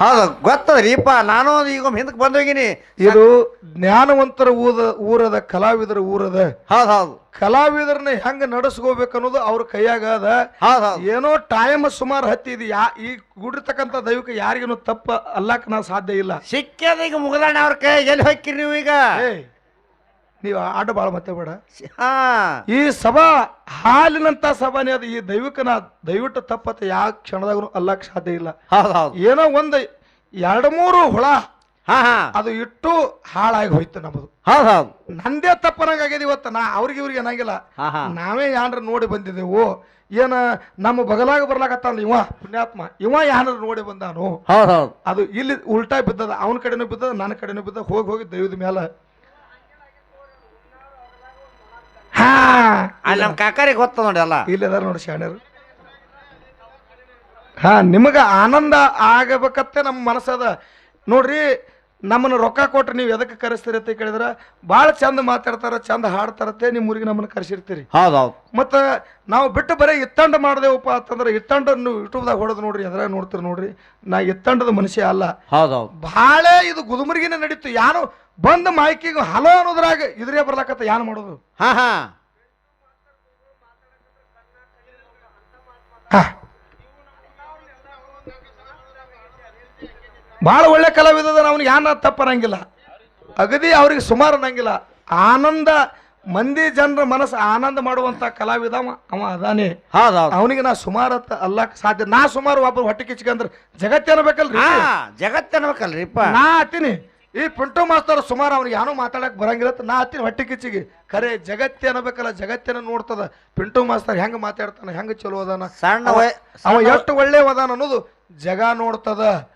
ಹೌದು ಗೊತ್ತದ್ರಿಪ್ಪ ನಾನು ಈಗ ಹಿಂದಕ್ಕೆ ಬಂದೋಗಿನಿ ಇದು ಜ್ಞಾನವಂತರ ಊದ ಊರದ ಕಲಾವಿದರ ಊರದ ಹೌದು ಹೌದು. ಕಲಾವಿದರನ್ನ ಹೆಂಗ ನಡೆಸ್ಕೋಬೇಕು ಅನ್ನೋದು ಅವ್ರ ಕೈಯಾಗ ಅದ. ಏನೋ ಟೈಮ್ ಸುಮಾರು ಹತ್ತಿದ ಯಾ ಈ ಗುಡಿರ್ತಕ್ಕಂಥ ದೈವಕ್ಕೆ ಯಾರಿಗೇನು ತಪ್ಪ ಅಲ್ಲಕ್ ನಾ ಸಾಧ್ಯ ಇಲ್ಲ. ಸಿಕ್ಕದ ಈಗ ಮುಗದಣ್ಣ ಅವ್ರ ಕೈ ಎಲ್ಲಿ ಹೋಗ್ತೀರಿ ನೀವು ಈಗ? ನೀವು ಆಟ ಬಾಳ ಮತ್ತೆ ಬೇಡ ಹಾ. ಈ ಸಭಾ ಹಾಲಿನಂತ ಸಭಾನೇ ಅದು. ಈ ದೈವಿಕನ ದಯವಿಟ್ಟು ತಪ್ಪತ್ತ ಯಾವ ಕ್ಷಣದಾಗೂ ಅಲ್ಲಕ್ ಸಾಧ್ಯ ಇಲ್ಲ. ಏನೋ ಒಂದು ಎರಡು ಮೂರು ಹುಳ ಹಾ ಹಾ. ಅದು ಇಟ್ಟು ಹಾಳಾಗಿ ಹೋಯ್ತು ನಮ್ಮದು ನಂದೇ ತಪ್ಪನಾಗ್ಯದ ಇವತ್ತು. ನಾ ಅವ್ರಿಗೆ ಇವ್ರಿಗೆ ಏನಾಗಿಲ್ಲ ನಾವೇ ಯಾನ್ರ ನೋಡಿ ಬಂದಿದ್ದೆವು. ಏನ ನಮ್ಮ ಬಗಲಾಗ ಬರ್ಲಾಕತ್ತಾನ ಇವ ಪುಣ್ಯಾತ್ಮ ಇವ ಯಾನ್ರ ನೋಡಿ ಬಂದಾನು. ಅದು ಇಲ್ಲಿ ಉಲ್ಟಾ ಬಿದ್ದದ ಅವನ ಕಡೆನೂ ಬಿದ್ದದ ನನ್ನ ಕಡೆನೂ ಬಿದ್ದ ಹೋಗಿ ಹೋಗಿ ದೈವದ ಮೇಲೆ ಅಲ್ಲಿ ನಮ್ಮ ಕಾಕಾರಿಗೆ ಗೊತ್ತ ನೋಡಿ ಅಲ್ಲ. ಇಲ್ಲಿ ಅದಾರ ನೋಡಿ ಶಾಣ್ಯರು. ಹಾ ನಿಮಗೆ ಆನಂದ ಆಗಬೇಕತ್ತೆ ನಮ್ಮ ಮನಸ್ಸದ. ನೋಡ್ರಿ ನಮ್ಮನ್ನ ರೊಕ್ಕ ಕೊಟ್ರೆ ನೀವು ಎದಕ್ಕೆ ಕರೆಸ್ತೀರಿ ಅಂತ ಕೇಳಿದ್ರೆ ಭಾಳ ಚಂದ ಮಾತಾಡ್ತಾರ ಚಂದ ಹಾಡ್ತಾರತ್ತೆ ನಿಮ್ಮ ಊರಿಗೆ ನಮ್ಮನ್ನ ಕರೆಸಿರ್ತೀರಿ. ಹೌದೌದು ಹೌದು. ಮತ್ತು ನಾವು ಬಿಟ್ಟು ಬರೀ ಇತ್ತಂಡ ಮಾಡ್ದೇವಪ್ಪ ಅಂತಂದ್ರೆ ಇತ್ತಂಡ ನೀವು ಯೂಟ್ಯೂಬ್ದಾಗ ಹೊಡೆದು ನೋಡ್ರಿ ಅದ್ರಾಗ ನೋಡ್ತೀರಿ ನೋಡ್ರಿ. ನಾ ಇತ್ತಂಡದ ಮನುಷ್ಯ ಅಲ್ಲ. ಹೌದೌದು ಹೌದು. ಭಾಳ ಇದು ಗುದುಮರಿಗಿನ ನಡೀತು. ಯಾರು ಬಂದ ಮಾಯ್ಕಿಗೆ ಹಲೋ ಅನ್ನೋದ್ರಾಗ ಇದ್ರೇ ಬರ್ಲಾಕತ್ತ ಯಾನು ಮಾಡೋದು? ಹಾ ಹಾ. ಭಾಳ ಒಳ್ಳೆ ಕಲಾವಿದ ಅವನಿಗೆ ಯಾನ ತಪ್ಪರಂಗಿಲ್ಲ ಅಗದಿ ಅವ್ರಿಗೆ ಸುಮಾರು ಅನ್ನಂಗಿಲ್ಲ. ಆನಂದ ಮಂದಿ ಜನರ ಮನಸ್ಸು ಆನಂದ ಮಾಡುವಂತ ಕಲಾವಿದ ಅವ ಅದಾನೆ. ಅವನಿಗೆ ನಾ ಸುಮಾರು ಅಲ್ಲ ಅಲ್ಲಕ್ ಸಾಧ್ಯ ನಾ ಸುಮಾರು ಒಬ್ಬರು ಹೊಟ್ಟೆ ಕಿಚ್ಕಂದ್ರೆ ಜಗತ್ತೇನಬೇಕಲ್ರಿ ಹಾ ಜಗತ್ತನ್ಬೇಕಲ್ರಿಪ್ಪ ನಾ ಹತ್ತೀನಿ ಈ ಪಿಂಟು ಮಾಸ್ತರ್ ಸುಮಾರು ಅವ್ನಿಗೆ ಯಾರು ಮಾತಾಡಕ್ಕೆ ಬರಂಗಿಲ್ಲ ನಾ ಹತ್ತಿನ ಹೊಟ್ಟೆ ಕಿಚ್ಚಿಗೆ. ಖರೆ ಜಗತ್ತೇ ಅನ್ನಬೇಕಲ್ಲ ಜಗತ್ತೇನ ನೋಡ್ತದ. ಪಿಂಟು ಮಾಸ್ತರ್ ಹೆಂಗ್ ಮಾತಾಡ್ತಾನ ಹೆಂಗ್ ಚಲೋ ಅದಾನ? ಸಣ್ಣ ಅವ- ಎಷ್ಟು ಒಳ್ಳೆ ಅದಾನ ಅನ್ನೋದು ಜಗ ನೋಡ್ತದ.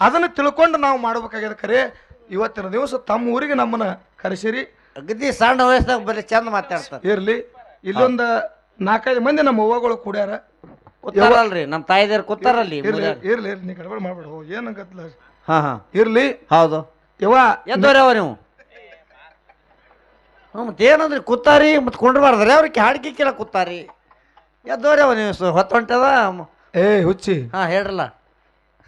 ಅದನ್ನ ತಿಳ್ಕೊಂಡು ನಾವು ಮಾಡ್ಬೇಕಾಗ್ಯದ ಖರೆ. ಇವತ್ತಿನ ದಿವಸ ತಮ್ಮ ಊರಿಗೆ ನಮ್ಮನ್ನ ಕರೆಸಿರಿ. ಅಗದಿ ಸಣ್ಣ ವಯಸ್ಸಾಗ ಬರೀ ಚಂದ ಮಾತಾಡ್ತಾರೆ. ಇರ್ಲಿ. ಇಲ್ಲೊಂದು ನಾಲ್ಕೈದು ಮಂದಿ ನಮ್ಮ ಅವ್ವಗಳು ಕೂಡ್ಯಾರ. ಕೂತಾರಲ್ರಿ ನಮ್ಮ ತಾಯಿದೇರು ಕೂತಾರಲ್ಲಿ ಇರ್ಲಿ ಇರ್ಲಿ ಇರ್ಲಿ ನೀ ಗಡಬಡ ಮಾಡ್ಬೇಡ ಏನಂಗತ್ಲ ಹಾಂ ಹಾಂ. ಇರ್ಲಿ. ಹೌದು. ಯವ್ವ ನೀವು? ಹ್ಞೂ ಕೂತಾರಿ ಮತ್ತೆ ಕುಂಡ್ರಬಾರ್ದ್ರಿ ಅವ್ರಿಗೆ ಹಾಡಿಕೆ ಕೇಳ ಕೂತಾರಿ. ಎದ್ದೋರ್ಯವ ನೀವು ಹೊತ್ತು ಹೊಂಟದ ಏ ಹುಚ್ಚಿ. ಹಾ ಹೇಳ್ರಲ್ಲ.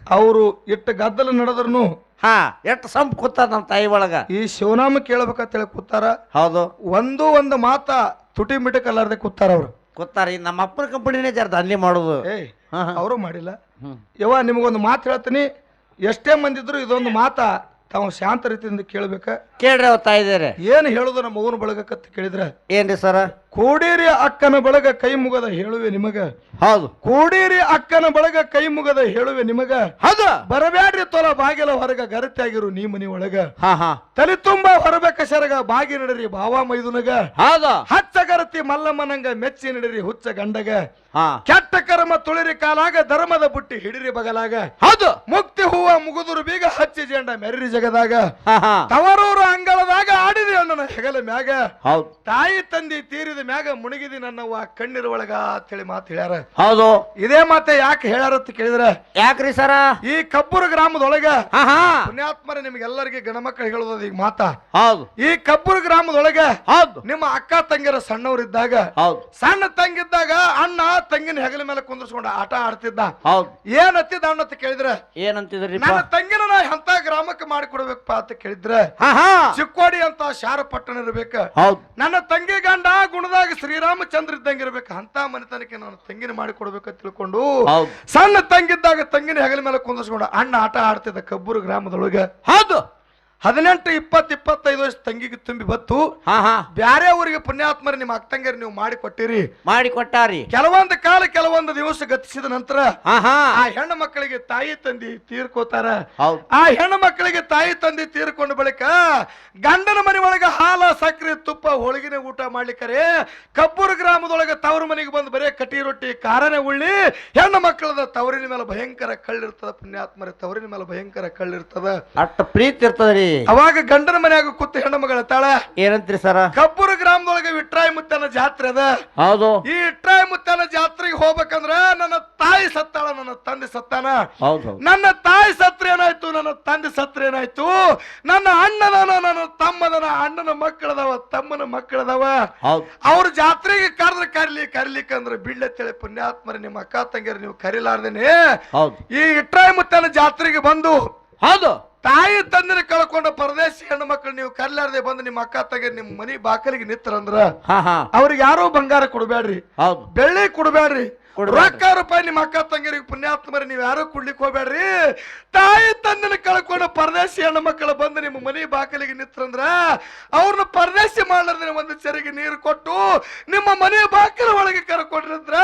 ಅವರು ಇಟ್ಟು ಗದ್ದಲ ನಡೆದ್ರು ಹಾ ಎಷ್ಟು ಸಂಪ್ ಕೂತಾರ ನಮ್ಮ ತಾಯಿ ಒಳಗ. ಈ ಶಿವನಾಮ ಕೇಳ್ಬೇಕಂತೇಳಿ ಕೂತಾರ. ಹೌದು. ಒಂದು ಒಂದು ಮಾತ ತುಟಿ ಮಿಟಕಲ್ಲಾರ್ದೆ ಕೂತಾರ ಅವ್ರು. ಈ ನಮ್ಮ ಅಪ್ಪನ ಕಂಪನಿನೇ ಜರ ದಂಧೆ ಮಾಡೋದು. ಏ ಹಾ ಹಾ ಅವರು ಮಾಡಿಲ್ಲ. ಹ್ಮ್. ಯವ್ವ ನಿಮಗೊಂದು ಮಾತು ಹೇಳ್ತೀನಿ. ಎಷ್ಟೇ ಮಂದಿದ್ರು ಇದೊಂದು ಮಾತ. ತಾವು ಶಾಂತ ರೀತಿಯಿಂದ ಕೇಳಬೇಕ? ಕೇಳ್ರಿ ಅವ ತಾಯಿದಾರೆ. ಏನು ಹೇಳುದು ನಮ್ಮ ಮಗನ ಬಳಗಕ್ಕಂತ ಕೇಳಿದ್ರೆ? ಏನ್ರಿ ಸರ? ಕೋಡೇರಿ ಅಕ್ಕನ ಬಳಗ ಕೈ ಮುಗದ ಹೇಳುವೆ ನಿಮಗ. ಹೌದು. ಕೋಡೇರಿ ಅಕ್ಕನ ಬಳಗ ಕೈ ಮುಗದ ಹೇಳುವೆ ನಿಮಗ. ಹೌದು. ಬರಬ್ಯಾಡ್ರಿ ತೊಲ ಬಾಗಿಲ ಹೊರಗ ಗರತಿಯಾಗಿರು ನೀ ಮನಿ ಒಳಗ. ಹಾ ಹಾ. ತಲೆ ತುಂಬಾ ಹೊರಬೇಕ ಸೆರಗ ಬಾಗಿ ನಡರಿ ಬಾವ ಮೈದುನಗ. ಹೌದು. ಹಚ್ಚ ಗರತಿ ಮಲ್ಲಮ್ಮನಂಗ ಮೆಚ್ಚಿ ನಡಿರಿ ಹುಚ್ಚ ಗಂಡಗ. ಹಾ. ಕೆಟ್ಟ ಕರ್ಮ ತುಳಿರಿ ಕಾಲಾಗ ಧರ್ಮದ ಬುಟ್ಟಿ ಹಿಡಿರಿ ಬಗಲಾಗ. ಹೌದು. ಮುಕ್ತಿ ಹೂವ ಮುಗುದುರು ಬೀಗ ಹಚ್ಚಿ ಜೇಂಡ ಮೆರ್ರಿ ಜಗದಾಗ. ಹಾ ಹಾ. ತವರೂರು ಅಂಗಳದಾಗ ಆಡಿರಿ ಅಣ್ಣನ ಹೆಗಲ ಮ್ಯಾಗ. ಹೌದು. ತಾಯಿ ತಂದಿ ತೀರಿದ ಮ್ಯಾಗ ಮುಳುಗಿದಿ ನನ್ನವ್ವ ಕಣ್ಣೀರ ಒಳಗ ಅಂತೇಳಿ ಮಾತು ಹೇಳ್ಯಾರ. ಹೌದು. ಇದೇ ಮಾತೆ ಯಾಕೆ ಹೇಳ್ಯಾರ ಅಂತ ಕೇಳಿದ್ರ ಯಾಕ್ರಿ ಸರ? ಈ ಕಬ್ಬೂರು ಗ್ರಾಮದೊಳಗ ಹಾ ಹಾ ಪುಣ್ಯಾತ್ಮರ ನಿಮ್ಗೆಲ್ಲರಿಗೆ ಗಣಮಕ್ಕಳು ಹೇಳೋದು ಈಗ ಮಾತಾ. ಹೌದು. ಈ ಕಬ್ಬೂರು ಗ್ರಾಮದೊಳಗ ಹೌದು. ನಿಮ್ಮ ಅಕ್ಕ ತಂಗಿರ ಸಣ್ಣವರಿದ್ದಾಗ ಹೌದು. ಸಣ್ಣ ತಂಗಿದ್ದಾಗ ಅಣ್ಣ ತಂಗಿನ ಹೆಗಲ ಮೇಲೆ ಕುಂದರ್ಸ್ಕೊಂಡ ಆಟ ಆಡ್ತಿದ್ದ. ಹೌದು. ಏನತ್ತಿದ್ದ ಅಣ್ಣ ಅಂತ ಕೇಳಿದ್ರ ಏನಂತಿದ್ರಿ ನನ್ನ ತಂಗಿನ ನಾ ಎಂತ ಗ್ರಾಮಕ್ಕೆ ಮಾಡಿ ಕೊಡ್ಬೇಕಪ್ಪ ಅಂತ ಕೇಳಿದ್ರೆ ಚಿಕ್ಕೋಡಿ ಅಂತ ಶಾರಪಟ್ಟಣ ಇರಬೇಕು. ನನ್ನ ತಂಗಿ ಗಂಡ ಗುಣದಾಗ ಶ್ರೀರಾಮಚಂದ್ರ ಇದ್ದಂಗೆ ಇರ್ಬೇಕು. ಅಂತ ಮನೆತನಕ್ಕೆ ನಾನು ತಂಗಿನ ಮಾಡಿ ಕೊಡ್ಬೇಕಂತ ತಿಳ್ಕೊಂಡು ಸಣ್ಣ ತಂಗಿದ್ದಾಗ ತಂಗಿನ ಹೆಗಲ ಮೇಲೆ ಕುಂದಿಸ್ಕೊಂಡು ಅಣ್ಣ ಆಟ ಆಡ್ತಿದ್ದ ಕಬ್ಬೂರು ಗ್ರಾಮದೊಳಗೆ. ಹೌದು. ಹದಿನೆಂಟು ಇಪ್ಪತ್ತು ಇಪ್ಪತ್ತೈದು ವರ್ಷ ತಂಗಿಗೆ ತುಂಬಿ ಬತ್ತು. ಹಾ ಹಾ. ಬ್ಯಾರೆ ಊರಿಗೆ ಪುಣ್ಯಾತ್ಮರ ನಿಮ್ಮ ಅಕ್ಕಂಗರಿ ನೀವು ಮಾಡಿ ಕೊಟ್ಟಿರಿ. ಮಾಡಿ ಕೊಟ್ಟಾರಿ. ಕೆಲವೊಂದು ಕಾಲ ಕೆಲವೊಂದು ದಿವಸ ಗತಿಸಿದ ನಂತರ ಹಾ ಹಾ. ಆ ಹೆಣ್ಣು ಮಕ್ಕಳಿಗೆ ತಾಯಿ ತಂದಿ ತೀರ್ಕೋತಾರ. ಹೌದು. ಆ ಹೆಣ್ಣು ಮಕ್ಕಳಿಗೆ ತಾಯಿ ತಂದಿ ತೀರ್ಕೊಂಡ ಬಳಿಕ ಗಂಡನ ಮನೆ ಒಳಗ ಹಾಲ ಸಕ್ಕರೆ ತುಪ್ಪ ಹೋಳಿಗೆನೆ ಊಟ ಮಾಡ್ಲಿಕ್ಕರೆ ಕಬ್ಬೂರು ಗ್ರಾಮದೊಳಗ ತವರು ಮನೆಗೆ ಬಂದು ಬರೇ ಕಟಿ ರೊಟ್ಟಿ ಕಾರನೆ ಉಳ್ಳಿ ಹೆಣ್ಣು ಮಕ್ಕಳದ ತವರಿನ ಮೇಲೆ ಭಯಂಕರ ಕಳ್ಳಿರ್ತದ ಪುಣ್ಯಾತ್ಮರ ತವರಿನ ಮೇಲೆ ಭಯಂಕರ ಕಳ್ಳಿರ್ತದ. ಅಟ್ಟ ಪ್ರೀತಿ ಇರ್ತದ್ರಿ ಅವಾಗ ಗಂಡನ ಮನೆಯಾಗ ಕೂತ ಹೆಣ್ಣು ಮಗಳ ತಾಳ. ಏನಂತ್ರಿ ಸರ? ಕಬ್ಬೂರು ಗ್ರಾಮದೊಳಗ ವಿಟ್ರಾಯ ಮುತ್ತನ ಜಾತ್ರೆ ಅದ. ಹೌದು. ಈ ವಿಟ್ರಾಯ ಮುತ್ತನ ಜಾತ್ರೆಗೆ ಹೋಗ್ಬೇಕಂದ್ರ ನನ್ನ ತಾಯಿ ಸತ್ತಾಳ ನನ್ನ ತಂದೆ ಸತ್ತಾನ. ಹೌದು ನನ್ನ ತಾಯಿ ಸತ್ರ ಏನಾಯ್ತು? ನನ್ನ ತಂದೆ ಸತ್ರ ಏನಾಯ್ತು? ನನ್ನ ಅಣ್ಣನ ನನ್ನ ತಮ್ಮದನ ಅಣ್ಣನ ಮಕ್ಕಳದವ ತಮ್ಮನ ಮಕ್ಕಳದವ. ಅವ್ರ ಜಾತ್ರೆಗೆ ಕರೆದ್ರೆ ಕರಿಲಿ ಕರಿಲಿಕ್ಕೆ ಅಂದ್ರೆ ತಿಳಿ ಪುಣ್ಯಾತ್ಮರ ನಿಮ್ಮ ಅಕ್ಕ ತಂಗಿಯರು ನೀವು ಕರಿಲಾರ್ದೇನೆ. ಈ ಇಟ್ರಾಯ ಮುತ್ತನ ಜಾತ್ರೆಗೆ ಬಂದು ಹೌದು. ತಾಯಿ ತಂದಿನ ಪರದೇಶಿ ಹೆಣ್ಣು ಮಕ್ಕಳು ನೀವು ಕರ್ಲಾರ್ದೆ ಬಂದು ನಿಮ್ಮ ಅಕ್ಕ ತಂಗಿ ನಿಮ್ಮ ಮನಿ ಬಾಕಲಿಗೆ ನಿತ್ತರಂದ್ರ ಅವ್ರಿಗೆ ಯಾರೋ ಬಂಗಾರ ಕೊಡಬೇಡ್ರಿ. ಬೆಳ್ಳಿ ಕೊಡಬೇಡ್ರಿ. ರೊಕ್ಕ ರೂಪಾಯಿ ನಿಮ್ಮ ಅಕ್ಕ ತಂಗಿರಿಗೆ ಪುಣ್ಯಾತ್ಮರಿ ನೀವು ಯಾರು ಕುಡ್ಲಿಕ್ಕೆ ಹೋಗ್ಬೇಡ್ರಿ. ತಾಯಿ ತಂದನ ಕಳ್ಕೊಂಡು ಪರದೇಶಿ ಹೆಣ್ಣು ಮಕ್ಕಳು ಬಂದು ನಿಮ್ಮ ಮನಿ ಬಾಕಲಿಗೆ ನಿತ್ತರಂದ್ರ ಅವ್ರನ್ನ ಪರದೇಶಿ ಮಾಡ್ಲಾರ್ದ ಒಂದು ಚರಿಗೆ ನೀರು ಕೊಟ್ಟು ನಿಮ್ಮ ಮನೆ ಬಾಕಲ ಒಳಗೆ ಕರ್ಕೊಂಡ್ರಂದ್ರ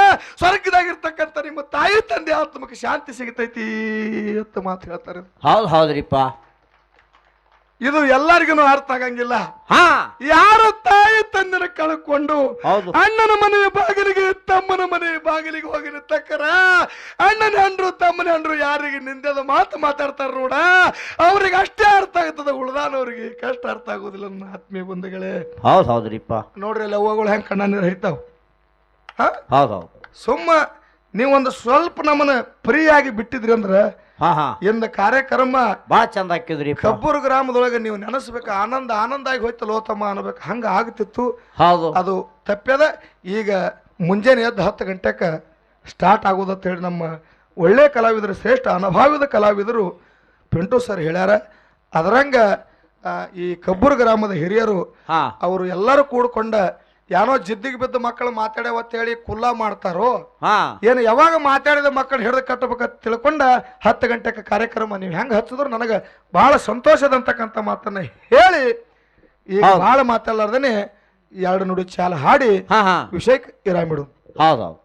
ಸ್ವರ್ಗದಾಗಿರ್ತಕ್ಕಂಥ ನಿಮ್ಮ ತಾಯಿ ತಂದೆ ಆತ್ಮಕ್ಕೆ ಶಾಂತಿ ಸಿಗತೈತಿ ಅಂತ ಮಾತು ಹೇಳ್ತಾರೆ. ಹೌದು ಹೌದ್ರಿಪ್ಪ. ಇದು ಎಲ್ಲರಿಗೂ ಅರ್ಥ ಆಗಂಗಿಲ್ಲ. ಹಾ. ಯಾರು ತಾಯಿ ತಂದೆನ ಕಳ್ಕೊಂಡು ಹೌದು. ಅಣ್ಣನ ಮನೆಯ ಬಾಗಿಲಿಗೆ ತಮ್ಮನ ಮನೆಯ ಬಾಗಿಲಿಗೆ ಹೋಗಿ ನಿಂತಕ್ಕರ ಅಣ್ಣನ ಅಂಡ್ರು ತಮ್ಮನ ಅಂಡ್ರು ಯಾರಿಗೆ ನಿಂದೆದ ಮಾತು ಮಾತಾಡ್ತಾರ ನೋಡ. ಅವ್ರಿಗೆ ಅಷ್ಟೇ ಅರ್ಥ ಆಗ್ತದ. ಉಳ್ದಾನವ್ರಿಗೆ ಕಷ್ಟ ಅರ್ಥ ಆಗೋದಿಲ್ಲ ನನ್ನ ಆತ್ಮೀಯ ಬಂಧುಗಳೇ. ಹೌದು ಹೌದ್ರಿಪ್ಪ. ನೋಡ್ರಿ ಲವ್ವಗಳು ಹೆಂಗ್ ಕಣ್ಣ ನೀರು ಹರಿತಾವ್? ಹಾ? ಹೌದು ಹೌದು. ಸುಮ್ಮ ನೀವೊಂದು ಸ್ವಲ್ಪ ನಮ್ಮನ್ನ ಫ್ರೀಯಾಗಿ ಬಿಟ್ಟಿದ್ರಿ ಅಂದ್ರ ಹಾ ಹಾ. ಇಂದ ಕಾರ್ಯಕ್ರಮ ಭಾಳ ಚಂದ ಹಾಕಿದ್ರಿ ಕಬ್ಬೂರು ಗ್ರಾಮದೊಳಗೆ ನೀವು ನೆನೆಸ್ಬೇಕು. ಆನಂದ ಆನಂದ ಆಗಿ ಹೋಯ್ತು ಲೋತಮ್ಮ ಅನ್ಬೇಕು ಹಂಗ ಆಗ್ತಿತ್ತು. ಹೌದು. ಅದು ತಪ್ಪದ. ಈಗ ಮುಂಜಾನೆ ಎದ್ದು ಹತ್ತು ಗಂಟೆಕ ಸ್ಟಾರ್ಟ್ ಆಗೋದಂತ ಹೇಳಿ ನಮ್ಮ ಒಳ್ಳೆ ಕಲಾವಿದರು ಶ್ರೇಷ್ಠ ಅನುಭಾವಿದ ಕಲಾವಿದರು ಪಿಂಟು ಸರ್ ಹೇಳ್ಯಾರ. ಅದರಂಗ ಈ ಕಬ್ಬೂರು ಗ್ರಾಮದ ಹಿರಿಯರು ಅವರು ಎಲ್ಲರೂ ಕೂಡ್ಕೊಂಡ ಏನೋ ಜಿದ್ದಿಗೆ ಬಿದ್ದ ಮಕ್ಕಳು ಮಾತಾಡ್ಯಾವತ್ತ ಹೇಳಿ ಕುಲ್ಲಾ ಮಾಡ್ತಾರೋ ಹಾ. ಏನು ಯಾವಾಗ ಮಾತಾಡಿದ ಮಕ್ಕಳು ಹಿಡಿದು ಕಟ್ಟಬೇಕಂತ ತಿಳ್ಕೊಂಡ ಹತ್ತು ಗಂಟೆಗೆ ಕಾರ್ಯಕ್ರಮ ನೀವು ಹೆಂಗೆ ಹಚ್ಚಿದ್ರು ನನಗೆ ಬಹಳ ಸಂತೋಷದಂತಕ್ಕಂಥ ಮಾತನ್ನ ಹೇಳಿ ಈಗ ಹೌದು. ಬಹಳ ಮಾತಾಡಲಾರ್ದೇನೆ ಎರಡು ನುಡಿ ಚಾಲ ಹಾಡಿ ಹಾ ಹಾ. ವಿಷಯಕ್ಕೆ ಇರಾಮಿಡು ಹೌದೌದು ಹೌದು.